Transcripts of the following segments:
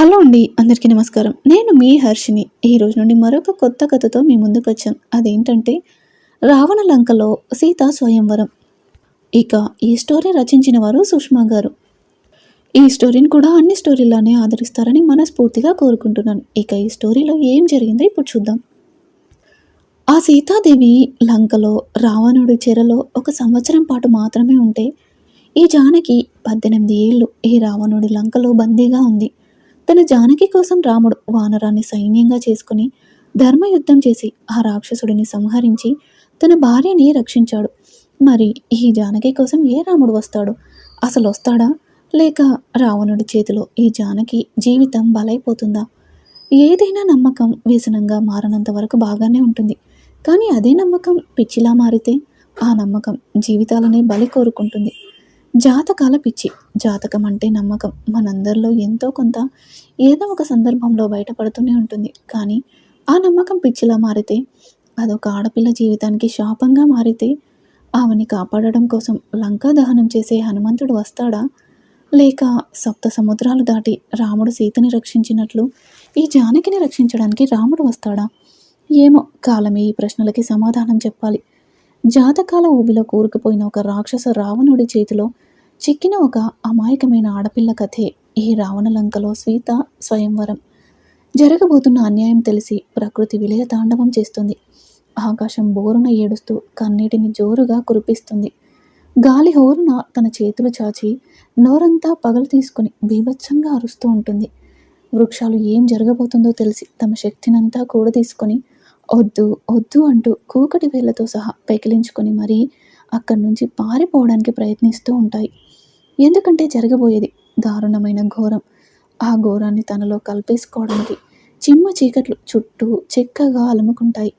Hello అండి అందరికీ నమస్కారం. నేను మీ హర్షిని. ఈ రోజు నుండి మరొక కొత్త కథతో మీ ముందుకు వచ్చాను అదేంటంటే రావణ లంకలో సీతా స్వయంవరం. ఇక ఈ స్టోరీ రచించిన వారు సుష్మా గారు. ఈ స్టోరీని కూడా అన్ని స్టోరీలానే ఆదరిస్తారని మనస్ఫూర్తిగా కోరుకుంటున్నాను. ఇక ఈ స్టోరీలో ఏం జరిగిందో ఇప్పుడు చూద్దాం. ఆ సీతాదేవి లంకలో రావణుడి చెరలో ఒక సంవత్సరం పాటు మాత్రమే ఉంటే ఈ జానకి పద్దెనిమిది ఏళ్ళు ఈ రావణుడి లంకలో బందీగా ఉంది. తన జానకి కోసం రాముడు వానరాన్ని సైన్యంగా చేసుకుని ధర్మయుద్ధం చేసి ఆ రాక్షసుడిని సంహరించి తన భార్యని రక్షించాడు. మరి ఈ జానకి కోసం ఏ రాముడు వస్తాడు? అసలు వస్తాడా? లేక రావణుడి చేతిలో ఈ జానకి జీవితం బలైపోతుందా? ఏదైనా నమ్మకం వ్యసనంగా మారనంత వరకు బాగానే ఉంటుంది. కానీ అదే నమ్మకం పిచ్చిలా మారితే ఆ నమ్మకం జీవితాలనే బలి కోరుకుంటుంది. జాతకాల పిచ్చి. జాతకం అంటే నమ్మకం. మనందరిలో ఎంతో కొంత ఏదో ఒక సందర్భంలో బయటపడుతూనే ఉంటుంది. కానీ ఆ నమ్మకం పిచ్చిలా మారితే అదొక ఆడపిల్ల జీవితానికి శాపంగా మారితే ఆమెని కాపాడడం కోసం లంకా దహనం చేసే హనుమంతుడు వస్తాడా? లేక సప్త సముద్రాలు దాటి రాముడు సీతని రక్షించినట్లు ఈ జానకిని రక్షించడానికి రాముడు వస్తాడా? ఏమో కాలమే ఈ ప్రశ్నలకి సమాధానం చెప్పాలి. జాతకాల ఊబిలో కూరుకుపోయిన ఒక రాక్షస రావణుడి చేతిలో చిక్కిన ఒక అమాయకమైన ఆడపిల్ల కథే ఈ రావణలంకలో సీత స్వయంవరం. జరగబోతున్న అన్యాయం తెలిసి ప్రకృతి విలయ తాండవం చేస్తుంది. ఆకాశం బోరున ఏడుస్తూ కన్నీటిని జోరుగా కురిపిస్తుంది. గాలి హోరున తన చేతులు చాచి నోరంతా పగలు తీసుకుని బీభత్సంగా అరుస్తూ ఉంటుంది. వృక్షాలు ఏం జరగబోతుందో తెలిసి తమ శక్తినంతా కూడా తీసుకొని వద్దు వద్దు అంటూ కూకటి వేళ్ళతో సహా పెకిలించుకొని మరీ అక్కడి నుంచి పారిపోవడానికి ప్రయత్నిస్తూ ఉంటాయి. ఎందుకంటే జరగబోయేది దారుణమైన ఘోరం. ఆ ఘోరాన్ని తనలో కల్పేసుకోవడానికి చిమ్మ చీకట్లు చుట్టూ చెక్కగా అలుముకుంటాయి.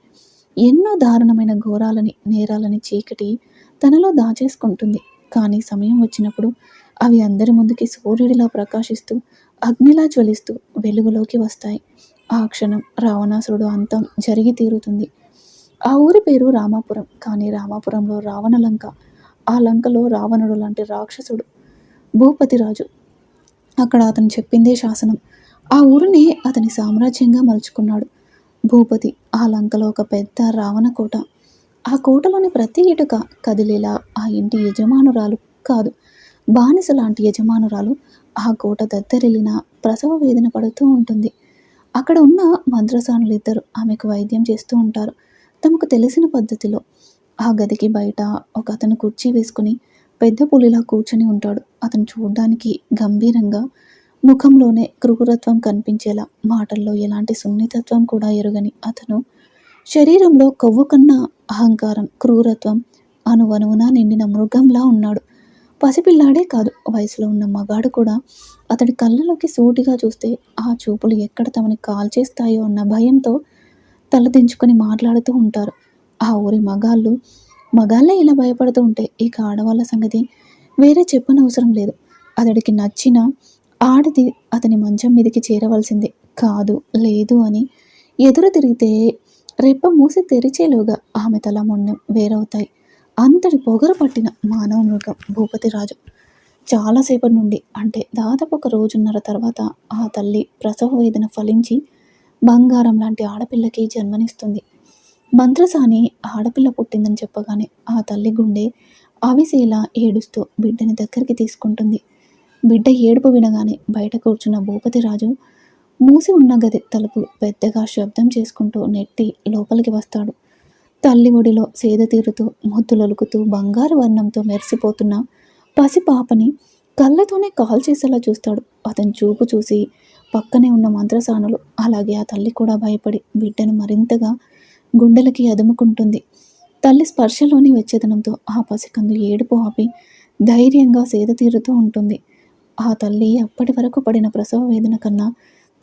ఎన్నో దారుణమైన ఘోరాలని నేరాలని చీకటి తనలో దాచేసుకుంటుంది. కానీ సమయం వచ్చినప్పుడు అవి అందరి ముందుకి సూర్యుడిలా ప్రకాశిస్తూ అగ్నిలా జ్వలిస్తూ వెలుగులోకి వస్తాయి. ఆ క్షణం రావణాసురుడు అంతం జరిగి తీరుతుంది. ఆ ఊరి పేరు రామాపురం కానీ రామాపురంలో రావణ లంక ఆ లంకలో రావణుడు లాంటి రాక్షసుడు భూపతిరాజు అక్కడ అతను చెప్పిందే శాసనం. ఆ ఊరినే అతని సామ్రాజ్యంగా మలుచుకున్నాడు భూపతి. ఆ లంకలో ఒక పెద్ద రావణ కోట. ఆ కోటలోని ప్రతి ఇటుక కదిలేలా ఆ ఇంటి యజమానురాలు కాదు బానిస లాంటి యజమానురాలు ఆ కోట దద్దరిల్లిన ప్రసవ వేదన పడుతూ ఉంటుంది. అక్కడ ఉన్న మంత్రసానులు ఇద్దరు ఆమెకు వైద్యం చేస్తూ ఉంటారు. తమకు తెలిసిన పద్ధతిలో ఆ గదికి బయట ఒక అతను కుర్చీ వేసుకుని పెద్ద పులిలా కూర్చొని ఉంటాడు. అతను చూడడానికి గంభీరంగా ముఖంలోనే క్రూరత్వం కనిపించేలా మాటల్లో ఎలాంటి సున్నితత్వం కూడా ఎరుగని అతను శరీరంలో కొవ్వు కన్నా అహంకారం క్రూరత్వం అనువనువున నిండిన మృగంలా ఉన్నాడు. పసిపిల్లాడే కాదు. వయసులో ఉన్న మగాడు కూడా అతడి కళ్ళలోకి సూటిగా చూస్తే ఆ చూపులు ఎక్కడ తమని కాల్చేస్తాయో అన్న భయంతో తలదించుకొని మాట్లాడుతూ ఉంటారు. ఆ ఊరి మగాళ్ళు మగాళ్ళే ఇలా భయపడుతూ ఉంటే ఇక ఆడవాళ్ళ సంగతి వేరే చెప్పనవసరం లేదు. అతడికి నచ్చిన ఆడది అతని మంచం మీదకి చేరవలసిందే. కాదు లేదు అని ఎదురు తిరిగితే రెప్ప మూసి తెరిచేలోగా ఆమె తల మొండం వేరవుతాయి. అంతటి పొగరు పట్టిన మానవ మృగం భూపతిరాజు చాలాసేపటి నుండి అంటే దాదాపు ఒక రోజున్నర తర్వాత ఆ తల్లి ప్రసవ వేదన ఫలించి బంగారం లాంటి ఆడపిల్లకి జన్మనిస్తుంది. మంత్రసాని ఆడపిల్ల పుట్టిందని చెప్పగానే ఆ తల్లి గుండె అవిసేలా ఏడుస్తూ బిడ్డని దగ్గరికి తీసుకుంటుంది. బిడ్డ ఏడుపు వినగానే బయట కూర్చున్న భూపతిరాజు మూసి ఉన్న గది తలుపు పెద్దగా శబ్దం చేసుకుంటూ నెట్టి లోపలికి వస్తాడు. తల్లి ఒడిలో సేద తీరుతూ మొద్దులొలుకుతూ బంగారు వర్ణంతో మెరిసిపోతున్న పసిపాపని కళ్ళతోనే కాల్ చేసేలా చూస్తాడు. అతని చూపు చూసి పక్కనే ఉన్న మంత్రసానులు అలాగే ఆ తల్లి కూడా భయపడి బిడ్డను మరింతగా గుండెలకి అదుముకుంటుంది. తల్లి స్పర్శలోని వెచ్చదనంతో ఆ పసికందు ఏడుపు ఆపి ధైర్యంగా సేద తీరుతూ ఉంటుంది. ఆ తల్లి అప్పటి వరకు పడిన ప్రసవ వేదన కన్నా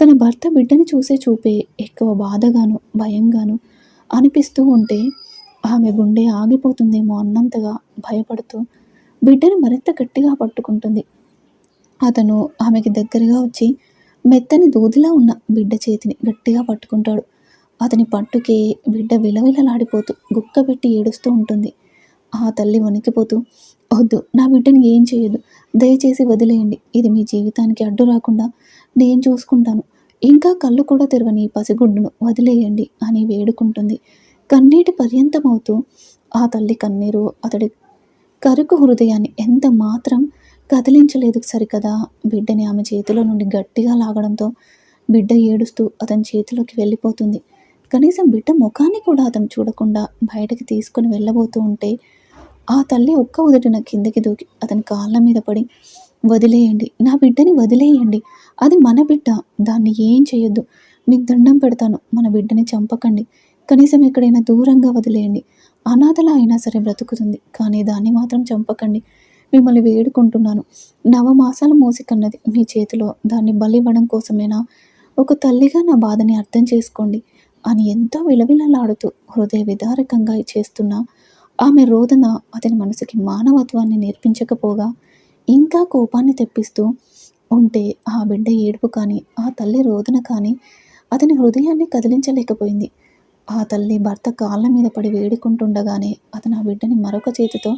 తన భర్త బిడ్డని చూసే చూపే ఎక్కువ బాధగాను భయంగాను అనిపిస్తూ ఉంటే ఆమె గుండె ఆగిపోతుందేమో అన్నంతగా భయపడుతూ బిడ్డను మరింత గట్టిగా పట్టుకుంటుంది. అతను ఆమెకి దగ్గరగా వచ్చి మెత్తని దూదిలా ఉన్న బిడ్డ చేతిని గట్టిగా పట్టుకుంటాడు. అతని పట్టుకే బిడ్డ విలవిలలాడిపోతూ గుక్కబెట్టి ఏడుస్తూ ఉంటుంది. ఆ తల్లి వణికిపోతూ వద్దు నా బిడ్డని ఏం చేయదు దయచేసి వదిలేయండి. ఇది మీ జీవితానికి అడ్డు రాకుండా నేను చూసుకుంటాను. ఇంకా కళ్ళు కూడా తెరవని పసిగుడ్డును వదిలేయండి అని వేడుకుంటుంది. కన్నీటి పర్యంతమవుతూ ఆ తల్లి కన్నీరు అతడి కరుకు హృదయాన్ని ఎంత మాత్రం కదిలించలేదు సరికదా. బిడ్డని ఆమె చేతిలో నుండి గట్టిగా లాగడంతో బిడ్డ ఏడుస్తూ అతని చేతిలోకి వెళ్ళిపోతుంది. కనీసం బిడ్డ ముఖాన్ని కూడా అతను చూడకుండా బయటకి తీసుకొని వెళ్ళబోతూ ఉంటే ఆ తల్లి ఒక్క ఉదటిన కిందకి దూకి అతని కాళ్ళ మీద పడి వదిలేయండి. నా బిడ్డని వదిలేయండి. అది మన బిడ్డ. దాన్ని ఏం చేయొద్దు. మీకు దండం పెడతాను. మన బిడ్డని చంపకండి. కనీసం ఎక్కడైనా దూరంగా వదిలేయండి. అనాథలా అయినా సరే బ్రతుకుతుంది. కానీ దాన్ని మాత్రం చంపకండి. మిమ్మల్ని వేడుకుంటున్నాను. నవమాసాలు మోసికన్నది మీ చేతిలో. దాన్ని బలివ్వడం కోసమేనా? ఒక తల్లిగా నా బాధని అర్థం చేసుకోండి. అని ఎంతో విలవిలలాడుతూ హృదయ విదారకంగా చేస్తున్న ఆమె రోదన అతని మనసుకి మానవత్వాన్ని నేర్పించకపోగా ఇంకా కోపాన్ని తెప్పిస్తూ ఉంటే ఆ బిడ్డ ఏడుపు కానీ ఆ తల్లి రోదన కానీ అతని హృదయాన్ని కదిలించలేకపోయింది. ఆ తల్లి భర్త కాళ్ళ మీద పడి వేడుకుంటుండగానే అతను ఆ బిడ్డని మరొక చేతితో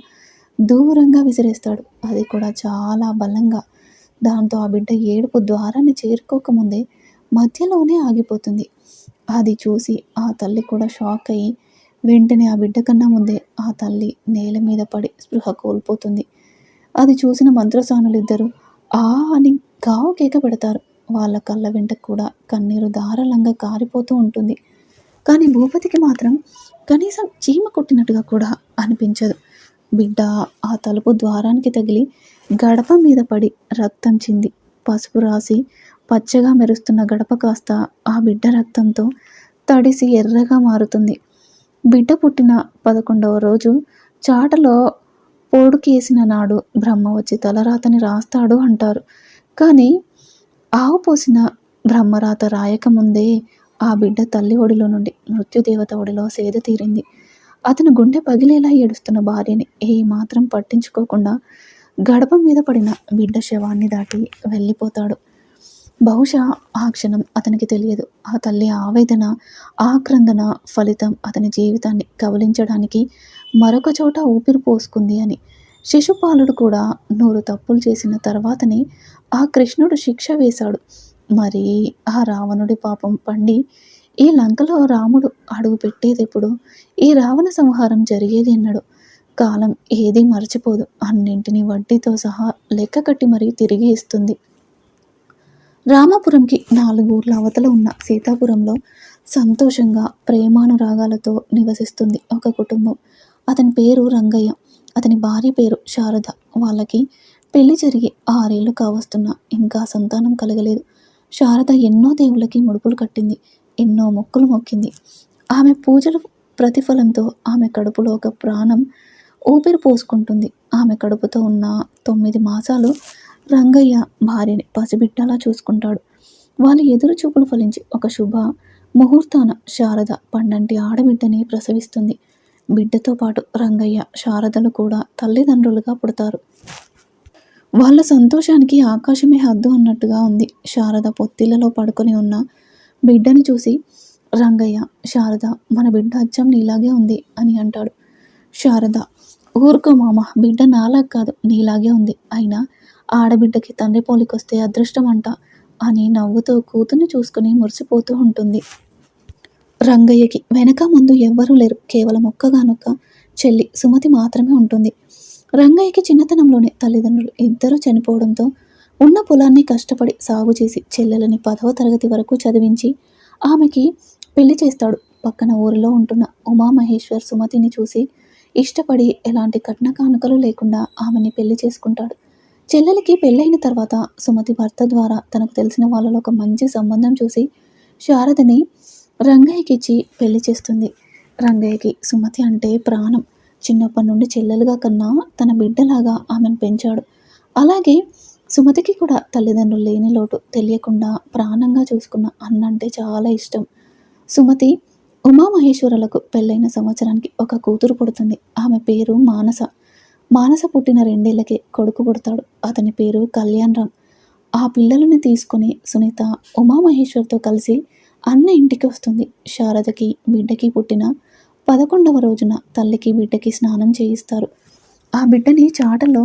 దూరంగా విసిరేస్తాడు. అది కూడా చాలా బలంగా. దాంతో ఆ బిడ్డ ఏడుపు ద్వారాన్ని చేరుకోకముందే మధ్యలోనే ఆగిపోతుంది. అది చూసి ఆ తల్లి కూడా షాక్ అయ్యి వెంటనే ఆ బిడ్డ కన్నా ముందే ఆ తల్లి నేల మీద పడి స్పృహ కోల్పోతుంది. అది చూసిన మంత్రసానులిద్దరూ ఆ అని గావు కేక పెడతారు వాళ్ళ కళ్ళ వెంట కూడా కన్నీరు ధారాళంగా కారిపోతూ ఉంటుంది. కానీ భూపతికి మాత్రం కనీసం చీమ కొట్టినట్టుగా కూడా అనిపించదు. బిడ్డ ఆ తలుపు ద్వారానికి తగిలి గడప మీద పడి రక్తం చింది. పసుపు రాసి పచ్చగా మెరుస్తున్న గడప కాస్త ఆ బిడ్డ రక్తంతో తడిసి ఎర్రగా మారుతుంది. బిడ్డ పుట్టిన పదకొండవ రోజు చాటలో పోడుకేసిన నాడు బ్రహ్మ వచ్చి తలరాతని రాస్తాడు అంటారు. కానీ ఆవు పోసిన బ్రహ్మరాత రాయకముందే ఆ బిడ్డ తల్లి ఒడిలో నుండి మృత్యుదేవత ఒడిలో సేద తీరింది. అతను గుండె పగిలేలా ఏడుస్తున్న భార్యని ఏ మాత్రం పట్టించుకోకుండా గడప మీద పడిన బిడ్డ శవాన్ని దాటి వెళ్ళిపోతాడు. బహుశా ఆ క్షణం అతనికి తెలియదు. ఆ తల్లి ఆవేదన ఆక్రందన ఫలితం అతని జీవితాన్ని కవలించడానికి మరొక చోట ఊపిరి పోసుకుంది అని. శిశుపాలుడు కూడా నూరు తప్పులు చేసిన తర్వాతనే ఆ కృష్ణుడు శిక్ష వేశాడు. మరి ఆ రావణుడి పాపం పండి ఈ లంకలో రాముడు అడుగు పెట్టేదెప్పుడు? ఈ రావణ సంహారం జరిగేది ఎన్నడు? కాలం ఏదీ మర్చిపోదు. అన్నింటినీ వడ్డీతో సహా లెక్క కట్టి మరీ తిరిగి ఇస్తుంది. రామాపురంకి నాలుగు ఊర్ల అవతల ఉన్న సీతాపురంలో సంతోషంగా ప్రేమానురాగాలతో నివసిస్తుంది ఒక కుటుంబం. అతని పేరు రంగయ్య. అతని భార్య పేరు శారద. వాళ్ళకి పెళ్ళి జరిగి ఆరేళ్ళు కావస్తున్నా ఇంకా సంతానం కలగలేదు. శారద ఎన్నో దేవులకి ముడుపులు కట్టింది ఎన్నో మొక్కులు మొక్కింది. ఆమె పూజల ప్రతిఫలంతో ఆమె కడుపులో ఒక ప్రాణం ఊపిరి పోసుకుంటుంది. ఆమె కడుపుతో ఉన్న తొమ్మిది మాసాలు రంగయ్య భార్యని పసిబిడ్డలా చూసుకుంటాడు. వాళ్ళ ఎదురు చూపులు ఫలించి ఒక శుభ ముహూర్తాన శారద పండంటి ఆడబిడ్డని ప్రసవిస్తుంది. బిడ్డతో పాటు రంగయ్య శారదలు కూడా తల్లిదండ్రులుగా పుడతారు. వాళ్ళ సంతోషానికి ఆకాశమే హద్దు అన్నట్టుగా ఉంది. శారద పొత్తిళ్ళలో పడుకొని ఉన్న బిడ్డని చూసి రంగయ్య శారద మన బిడ్డ అచ్చం నీలాగే ఉంది అని అంటాడు. శారద ఊరుకో మామ బిడ్డ నాలా కాదు నీలాగే ఉంది. అయినా ఆడబిడ్డకి తండ్రి పోలికొస్తే అదృష్టం అంట అని నవ్వుతూ కూతుర్ని చూసుకుని మురిసిపోతూ ఉంటుంది. రంగయ్యకి వెనక ముందు ఎవ్వరూ లేరు. కేవలం ఒక్కగానొక్క చెల్లి సుమతి మాత్రమే ఉంటుంది. రంగయ్యకి చిన్నతనంలోనే తల్లిదండ్రులు ఇద్దరూ చనిపోవడంతో ఉన్న పొలాన్ని కష్టపడి సాగు చేసి చెల్లెలని పదవ తరగతి వరకు చదివించి ఆమెకి పెళ్ళి చేస్తాడు. పక్కన ఊరిలో ఉంటున్న ఉమామహేశ్వర్ సుమతిని చూసి ఇష్టపడి ఎలాంటి కట్న కానుకలు లేకుండా ఆమెని పెళ్ళి చేసుకుంటాడు. చెల్లెలకి పెళ్ళైన తర్వాత సుమతి భర్త ద్వారా తనకు తెలిసిన వాళ్ళలో ఒక మంచి సంబంధం చూసి శారదని రంగయ్యకి ఇచ్చి పెళ్ళి చేస్తుంది. రంగయ్యకి సుమతి అంటే ప్రాణం. చిన్నప్పటి నుండి చెల్లెలుగా కన్నా తన బిడ్డలాగా ఆమెను పెంచాడు. అలాగే సుమతికి కూడా తల్లిదండ్రులు లేని లోటు తెలియకుండా ప్రాణంగా చూసుకున్న అన్నంటే చాలా ఇష్టం. సుమతి ఉమామహేశ్వరులకు పెళ్ళైన సంవత్సరానికి ఒక కూతురు పుడుతుంది. ఆమె పేరు మానస. మానస పుట్టిన రెండేళ్ళకే కొడుకు పుడతాడు. అతని పేరు కళ్యాణ్ రామ్. ఆ పిల్లలని తీసుకొని సునీత ఉమామహేశ్వర్తో కలిసి అన్న ఇంటికి వస్తుంది. శారదకి బిడ్డకి పుట్టిన పదకొండవ రోజున తల్లికి బిడ్డకి స్నానం చేయిస్తారు. ఆ బిడ్డని చాటలో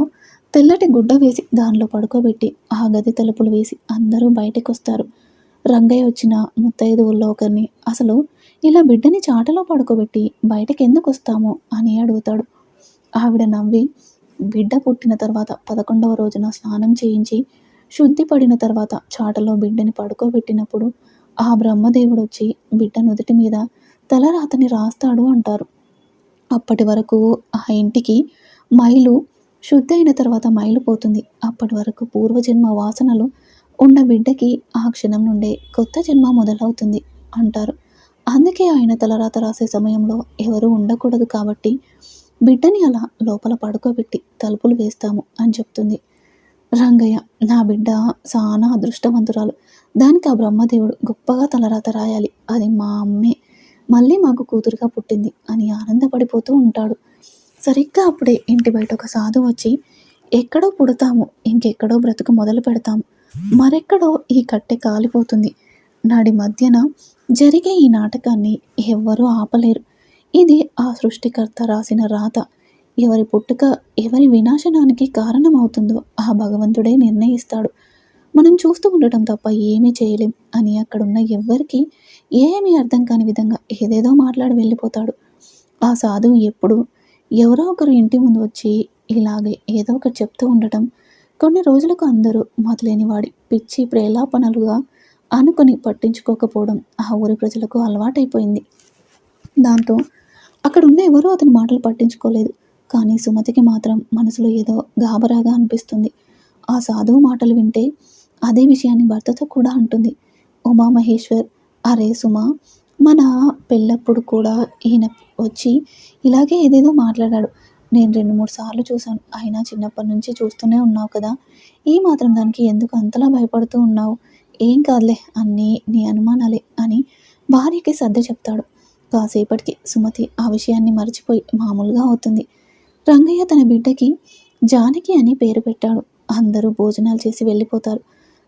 తెల్లటి గుడ్డ వేసి దానిలో పడుకోబెట్టి ఆ గది తలుపులు వేసి అందరూ బయటకు వస్తారు రంగయ్య వచ్చిన ముత్తైదువుల్లో ఒకరిని అసలు ఇలా బిడ్డని చాటలో పడుకోబెట్టి బయటకు ఎందుకు వస్తామో? అని అడుగుతాడు. ఆవిడ నవ్వి బిడ్డ పుట్టిన తర్వాత పదకొండవ రోజున స్నానం చేయించి శుద్ధి పడిన తర్వాత చాటలో బిడ్డని పడుకోబెట్టినప్పుడు ఆ బ్రహ్మదేవుడు వచ్చి బిడ్డ నుదుటి మీద తలరాతని రాస్తాడు అంటారు. అప్పటి వరకు ఆ ఇంటికి మైలు శుద్ధి అయిన తర్వాత మైలు పోతుంది. అప్పటి వరకు పూర్వజన్మ వాసనలు ఉన్న బిడ్డకి ఆ క్షణం నుండే కొత్త జన్మ మొదలవుతుంది అంటారు. అందుకే ఆయన తలరాత రాసే సమయంలో ఎవరు ఉండకూడదు కాబట్టి బిడ్డని అలా లోపల పడుకోబెట్టి తలుపులు వేస్తాము అని చెప్తుంది. రంగయ్య నా బిడ్డ చాలా అదృష్టవంతురాలు. దానికి ఆ బ్రహ్మదేవుడు గొప్పగా తలరాత రాయాలి. అది మా అమ్మే. మళ్ళీ మాకు కూతురుగా పుట్టింది అని ఆనందపడిపోతూ ఉంటాడు. సరిగ్గా అప్పుడే ఇంటి బయట ఒక సాధు వచ్చి ఎక్కడో పుడతాము ఇంకెక్కడో బ్రతుకు మొదలు పెడతాము. మరెక్కడో ఈ కట్టె కాలిపోతుంది. నాడి మధ్యన జరిగే ఈ నాటకాన్ని ఎవ్వరూ ఆపలేరు. ఇది ఆ సృష్టికర్త రాసిన రాత. ఎవరి పుట్టుక ఎవరి వినాశనానికి కారణమవుతుందో ఆ భగవంతుడే నిర్ణయిస్తాడు. మనం చూస్తూ ఉండటం తప్ప ఏమీ చేయలేం అని అక్కడున్న ఎవ్వరికి ఏమీ అర్థం కాని విధంగా ఏదేదో మాట్లాడి వెళ్ళిపోతాడు. ఆ సాధువు ఎప్పుడు ఎవరో ఒకరు ఇంటి ముందు వచ్చి ఇలాగే ఏదో ఒకటి చెప్తూ ఉండటం కొన్ని రోజులకు అందరూ మొదలేని వాడి పిచ్చి ప్రేలాపనలుగా అనుకుని పట్టించుకోకపోవడం ఆ ఊరి ప్రజలకు అలవాటైపోయింది. దాంతో అక్కడ ఉన్న ఎవరూ అతని మాటలు పట్టించుకోలేదు. కానీ సుమతికి మాత్రం మనసులో ఏదో గాబరాగా అనిపిస్తుంది. ఆ సాధువు మాటలు వింటే అదే విషయాన్ని భర్తతో కూడా అంటుంది. ఉమామహేశ్వర్ అరే సుమ మన పెళ్ళప్పుడు కూడా ఈయన వచ్చి ఇలాగే ఏదేదో మాట్లాడాడు. నేను రెండు మూడు సార్లు చూశాను. అయినా చిన్నప్పటి నుంచి చూస్తూనే ఉన్నావు కదా. ఈ మాత్రం దానికి ఎందుకు అంతలా భయపడుతూ ఉన్నావు? ఏం కాదులే అన్నీ నీ అనుమానాలే అని భార్యకి సర్ది చెప్తాడు. కాసేపటికి సుమతి ఆ విషయాన్ని మర్చిపోయి మామూలుగా అవుతుంది. రంగయ్య తన బిడ్డకి జానకి అని పేరు పెట్టాడు. అందరూ భోజనాలు చేసి వెళ్ళిపోతారు.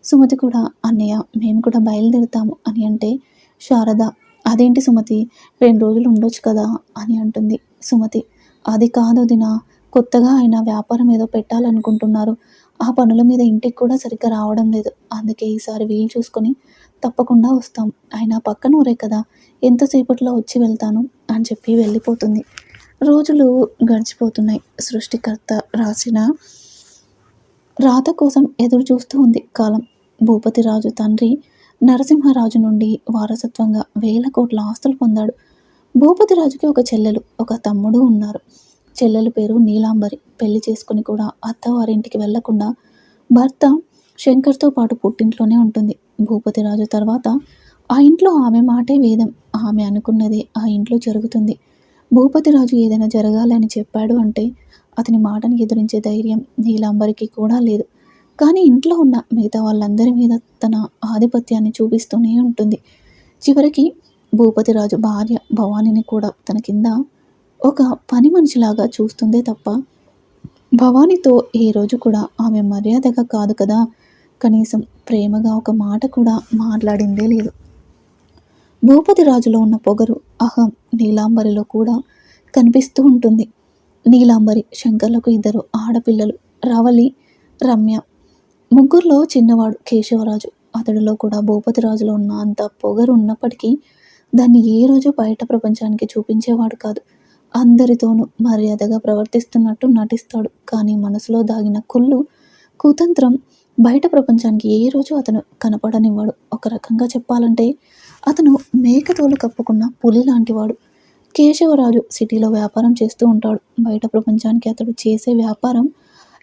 సుమతి కూడా అన్నయ్య మేము కూడా బయలుదేరుతాము అని అంటే శారద అదేంటి సుమతి? రెండు రోజులు ఉండొచ్చు కదా అని అంటుంది సుమతి. అది కాదు దినా కొత్తగా ఆయన వ్యాపారం ఏదో పెట్టాలనుకుంటున్నారు. ఆ పనుల మీద ఇంటికి కూడా సరిగ్గా రావడం లేదు. అందుకే ఈసారి వీలు చూసుకొని తప్పకుండా వస్తాం. ఆయన పక్కన ఊరే కదా ఎంతసేపట్లో వచ్చి వెళ్తాను అని చెప్పి వెళ్ళిపోతుంది. రోజులు గడిచిపోతున్నాయి. సృష్టికర్త రాసిన రాత కోసం ఎదురు చూస్తూ ఉంది కాలం. భూపతి రాజు తండ్రి నరసింహరాజు నుండి వారసత్వంగా వేల కోట్ల ఆస్తులు పొందాడు. భూపతి రాజుకి ఒక చెల్లెలు ఒక తమ్ముడు ఉన్నారు. చెల్లెలు పేరు నీలాంబరి. పెళ్ళి చేసుకుని కూడా అత్తవారింటికి వెళ్ళకుండా భర్త శంకర్తో పాటు పుట్టింట్లోనే ఉంటుంది. భూపతి రాజు తర్వాత ఆ ఇంట్లో ఆమె మాటే వేదం. ఆమె అనుకున్నదే ఆ ఇంట్లో జరుగుతుంది. భూపతి రాజు ఏదైనా జరగాలని చెప్పాడు అంటే అతని మాటను ఎదురించే ధైర్యం నీలాంబరికి కూడా లేదు. కానీ ఇంట్లో ఉన్న మిగతా వాళ్ళందరి మీద తన ఆధిపత్యాన్ని చూపిస్తూనే ఉంటుంది. చివరికి భూపతిరాజు భార్య భవానీని కూడా తన కింద ఒక పని మనిషిలాగా చూస్తుందే తప్ప భవానీతో ఏ రోజు కూడా ఆమె మర్యాదగా కాదు కదా. కనీసం ప్రేమగా ఒక మాట కూడా మాట్లాడిందే లేదు. భూపతి రాజులో ఉన్న పొగరు అహం నీలాంబరిలో కూడా కనిపిస్తూ ఉంటుంది. నీలాంబరి శంకర్లకు ఇద్దరు ఆడపిల్లలు రవలి రమ్య. ముగ్గురులో చిన్నవాడు కేశవరాజు. అతడిలో కూడా భూపతి రాజులో ఉన్న అంత పొగరు ఉన్నప్పటికీ దాన్ని ఏ రోజు బయట ప్రపంచానికి చూపించేవాడు కాదు. అందరితోనూ మర్యాదగా ప్రవర్తిస్తున్నట్టు నటిస్తాడు. కానీ మనసులో దాగిన కుళ్ళు కుతంత్రం బయట ప్రపంచానికి ఏ రోజు అతను కనపడనివ్వాడు. ఒక రకంగా చెప్పాలంటే అతను మేకతోలు కప్పుకున్న పులి లాంటివాడు. కేశవరాజు సిటీలో వ్యాపారం చేస్తూ ఉంటాడు. బయట ప్రపంచానికి అతడు చేసే వ్యాపారం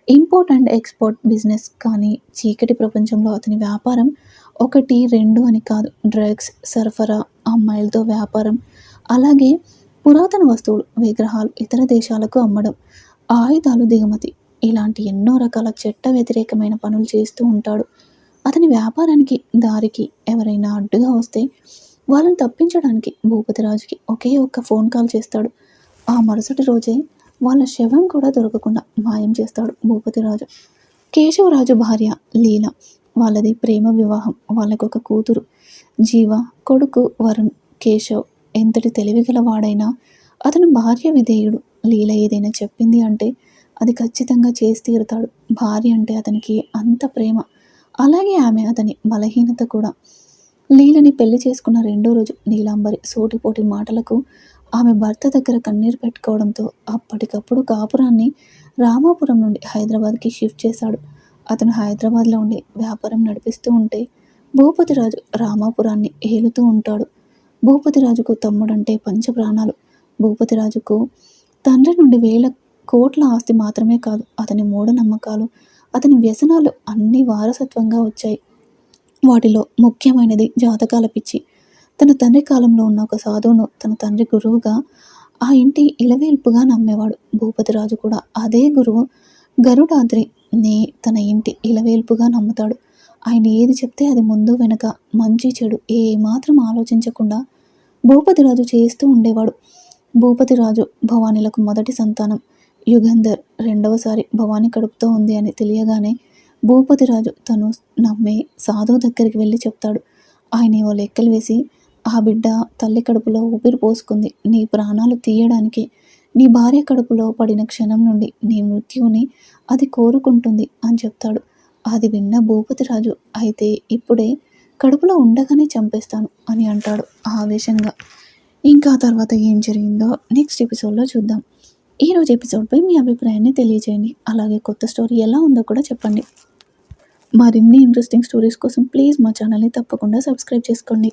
ఇంపోర్ట్ అండ్ ఎక్స్పోర్ట్ బిజినెస్. కానీ చీకటి ప్రపంచంలో అతని వ్యాపారం ఒకటి రెండు అని కాదు. డ్రగ్స్ సరఫరా అమ్మాయిలతో వ్యాపారం. అలాగే పురాతన వస్తువులు విగ్రహాలు ఇతర దేశాలకు అమ్మడం ఆయుధాలు దిగుమతి. ఇలాంటి ఎన్నో రకాల చట్ట వ్యతిరేకమైన పనులు చేస్తూ ఉంటాడు. అతని వ్యాపారానికి దారికి ఎవరైనా అడ్డుగా వస్తే వాళ్ళని తప్పించడానికి భూపతిరాజుకి ఒకే ఒక్క ఫోన్ కాల్ చేస్తాడు. ఆ మరుసటి రోజే వాళ్ళ శవం కూడా దొరకకుండా మాయం చేస్తాడు భూపతిరాజు. కేశవరాజు భార్య లీల వాళ్ళది ప్రేమ వివాహం వాళ్ళకొక కూతురు. జీవ కొడుకు వరుణ్ కేశవ్ ఎంతటి తెలివిగల వాడైనా అతను భార్య విధేయుడు. లీల ఏదైనా చెప్పింది అంటే అది ఖచ్చితంగా చేసి తీరుతాడు. భార్య అంటే అతనికి అంత ప్రేమ. అలాగే ఆమె అతని బలహీనత కూడా. లీలని పెళ్ళి చేసుకున్న రెండో రోజు నీలాంబరి సోటిపోటి మాటలకు ఆమె భర్త దగ్గర కన్నీరు పెట్టుకోవడంతో అప్పటికప్పుడు కాపురాన్ని రామాపురం నుండి హైదరాబాద్కి షిఫ్ట్ చేశాడు. అతను హైదరాబాద్లో ఉండి వ్యాపారం నడిపిస్తూ ఉంటే భూపతిరాజు రామాపురాన్ని ఏలుతూ ఉంటాడు. భూపతిరాజుకు తమ్ముడంటే పంచప్రాణాలు. భూపతిరాజుకు తండ్రి నుండి వేల కోట్ల ఆస్తి మాత్రమే కాదు అతని మూఢనమ్మకాలు అతని వ్యసనాలు అన్నీ వారసత్వంగా వచ్చాయి. వాటిలో ముఖ్యమైనది జాతకాల పిచ్చి. తన తండ్రి కాలంలో ఉన్న ఒక సాధువును తన తండ్రి గురువుగా ఆ ఇంటి ఇలవేల్పుగా నమ్మేవాడు. భూపతిరాజు కూడా అదే గురువు. గరుడాద్రి నే తన ఇంటి ఇలవేల్పుగా నమ్ముతాడు. ఆయన ఏది చెప్తే అది ముందు వెనక మంచి చెడు ఏ మాత్రం ఆలోచించకుండా భూపతిరాజు చేస్తూ ఉండేవాడు. భూపతిరాజు భవానీలకు మొదటి సంతానం యుగంధర్. రెండవసారి భవానీ కడుపుతో ఉంది అని తెలియగానే భూపతిరాజు తను నమ్మే సాధువు దగ్గరికి వెళ్ళి చెప్తాడు. ఆయన ఏవో లెక్కలు వేసి ఆ బిడ్డ తల్లి కడుపులో ఊపిరి పోసుకుంది. నీ ప్రాణాలు తీయడానికి నీ భార్య కడుపులో పడిన క్షణం నుండి నీ మృత్యువుని అది కోరుకుంటుంది అని చెప్తాడు. అది విన్న భూపతిరాజు అయితే ఇప్పుడే కడుపులో ఉండగానే చంపేస్తాను అని అంటాడు ఆవేశంగా. ఇంకా తర్వాత ఏం జరిగిందో నెక్స్ట్ ఎపిసోడ్లో చూద్దాం. ఈరోజు ఎపిసోడ్పై మీ అభిప్రాయాన్ని తెలియజేయండి. అలాగే కొత్త స్టోరీ ఎలా ఉందో కూడా చెప్పండి. మరిన్ని ఇంట్రెస్టింగ్ స్టోరీస్ కోసం ప్లీజ్ మా ఛానల్ని తప్పకుండా సబ్స్క్రైబ్ చేసుకోండి.